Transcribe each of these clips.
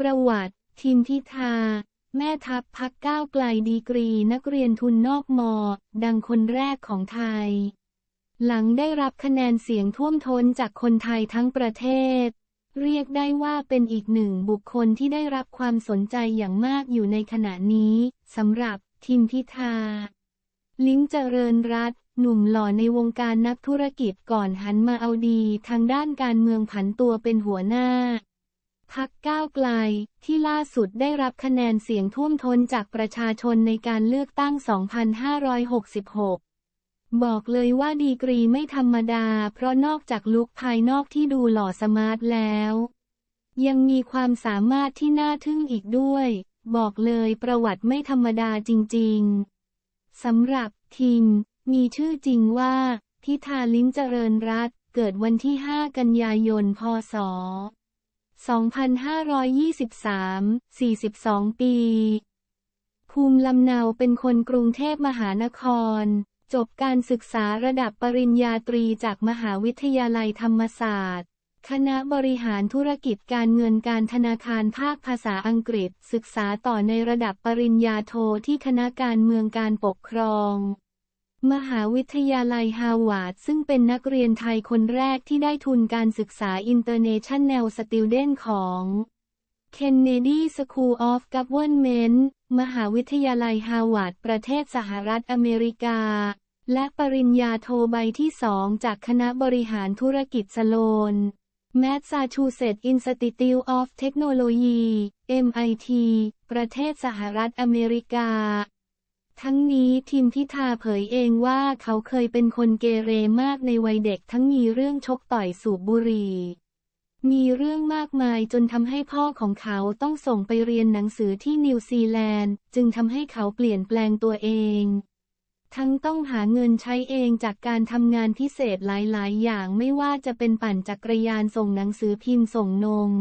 ประวัติ ทิมพิธา แม่ทัพพักก้าวไกลดีกรีนักเรียนทุนนอกมอ ดังคนแรกของไทย หลังได้รับคะแนนเสียงท่วมท้นจากคนไทยทั้งประเทศ เรียกได้ว่าเป็นอีกหนึ่งบุคคลที่ได้รับความสนใจอย่างมากอยู่ในขณะนี้สำหรับทิมพิธา ลิ้งเจริญรัตน์หนุ่มหล่อในวงการนักธุรกิจก่อนหันมาเอาดีทางด้านการเมืองผันตัวเป็นหัวหน้า พักก้าวไกล ที่ล่าสุดได้รับคะแนนเสียงท่วมท้นจากประชาชนในการเลือกตั้ง 2566 บอกเลยว่าดีกรีไม่ธรรมดา เพราะนอกจากลุคภายนอกที่ดูหล่อสมาร์ทแล้ว ยังมีความสามารถที่น่าทึ่งอีกด้วย บอกเลยประวัติไม่ธรรมดาจริงๆสำหรับทิม มีชื่อจริงว่า พิธาลิ้มเจริญรัตเกิดวันที่ 5 กันยายน พศ 2523 42 ปี ภูมิลำเนาเป็นคนกรุงเทพมหานคร จบการศึกษาระดับปริญญาตรีจากมหาวิทยาลัยธรรมศาสตร์ คณะบริหารธุรกิจการเงินการธนาคารภาคภาษาอังกฤษ ศึกษาต่อในระดับปริญญาโทที่คณะการเมืองการปกครอง มหาวิทยาลัยฮาวาดซึ่งเป็นนักเรียนไทยคนแรกที่ได้ทุนการศึกษา International Student ของ Kennedy School of Government มหาวิทยาลัยฮาวาดประเทศสหรัฐอเมริกา และปริญญาโทใบที่สองจากคณะบริหารธุรกิจสโลน Massachusetts Institute of Technology MIT ประเทศสหรัฐอเมริกา ทั้งนี้ทิมพิธาเผยเองว่าเขาเคยเป็นคนเกเรมากในวัยเด็กทั้งมีเรื่องชกต่อยสูบบุหรี่ มีเรื่องมากมายจนทำให้พ่อของเขาต้องส่งไปเรียนหนังสือที่นิวซีแลนด์ จึงทำให้เขาเปลี่ยนแปลงตัวเอง ทั้งต้องหาเงินใช้เองจากการทำงานพิเศษหลายๆ อย่างไม่ว่าจะเป็นปั่นจักรยานส่งหนังสือพิมพ์ส่งนม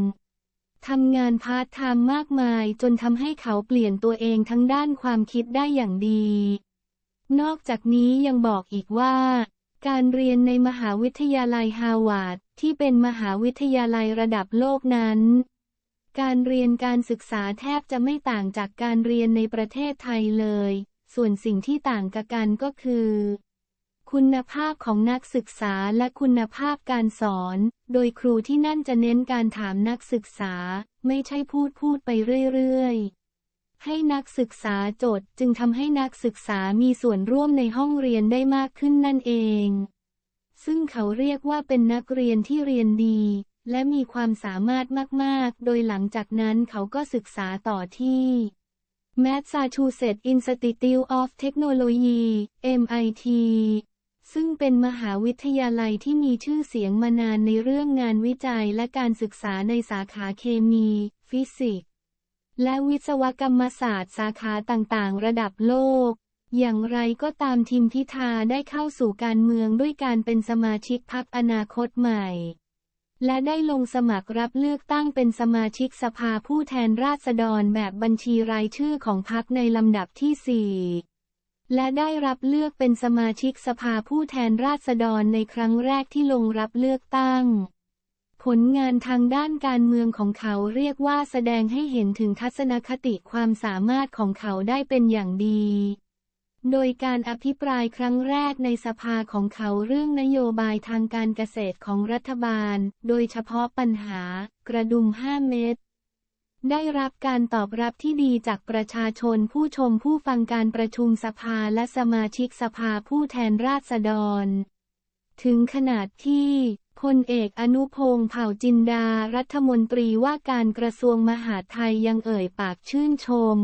ทำงานพาร์ทไทม์มากมายจนทำให้เขาเปลี่ยนตัวเองทั้งด้านความคิดได้อย่างดี นอกจากนี้ยังบอกอีกว่า การเรียนในมหาวิทยาลัยฮาวาดที่เป็นมหาวิทยาลัยระดับโลกนั้น การเรียนการศึกษาแทบจะไม่ต่างจากการเรียนในประเทศไทยเลย ส่วนสิ่งที่ต่างกันก็คือ คุณภาพของนักศึกษาและคุณภาพการสอน โดยครูที่นั่นจะเน้นการถามนักศึกษา ไม่ใช่พูดพูดไปเรื่อยๆ ให้นักศึกษาโจทย์จึงทำให้นักศึกษามีส่วนร่วมในห้องเรียนได้มากขึ้นนั่นเอง ซึ่งเขาเรียกว่าเป็นนักเรียนที่เรียนดี และมีความสามารถมากๆ โดยหลังจากนั้นเขาก็ศึกษาต่อที่ Massachusetts Institute of Technology MIT ซึ่งเป็นมหาวิทยาลัยที่มีชื่อเสียงมานานในเรื่องงานวิจัยและการศึกษาในสาขาเคมี ฟิสิกส์ และวิศวกรรมศาสตร์สาขาต่างๆ ระดับโลก อย่างไรก็ตามทีมพิธาได้เข้าสู่การเมืองด้วยการเป็นสมาชิกพรรคอนาคตใหม่ และได้ลงสมัครรับเลือกตั้งเป็นสมาชิกสภาผู้แทนราษฎรแบบบัญชีรายชื่อของพรรคในลำดับที่4 และได้รับเลือกเป็นสมาชิกสภาผู้แทนราษฎรในครั้งแรกที่ลงรับเลือกตั้ง ผลงานทางด้านการเมืองของเขาเรียกว่าแสดงให้เห็นถึงทัศนคติความสามารถของเขาได้เป็นอย่างดี โดยการอภิปรายครั้งแรกในสภาของเขาเรื่องนโยบายทางการเกษตรของรัฐบาล โดยเฉพาะปัญหากระดุม 5 เม็ด ได้รับการตอบรับที่ดีจากประชาชนผู้ชมผู้ฟังการประชุมสภาและสมาชิกสภาผู้แทนราษฎร ถึงขนาดที่พลเอกอนุพงษ์เผ่าจินดารัฐมนตรีว่าการกระทรวงมหาดไทยยังเอ่ยปากชื่นชม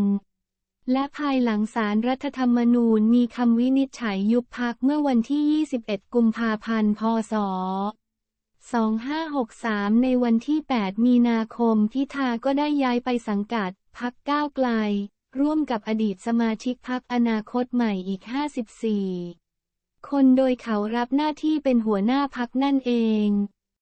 และภายหลังศาลรัฐธรรมนูญมีคำวินิจฉัยยุบพักเมื่อวันที่ 21 กุมภาพันธ์ พศ 2563 ในวันที่ 8 มีนาคมพิธาก็ได้ย้ายไปสังกัดพักก้าวไกล ร่วมกับอดีตสมาชิกพักอนาคตใหม่อีก 54 คนโดยเขารับหน้าที่เป็นหัวหน้าพักนั่นเอง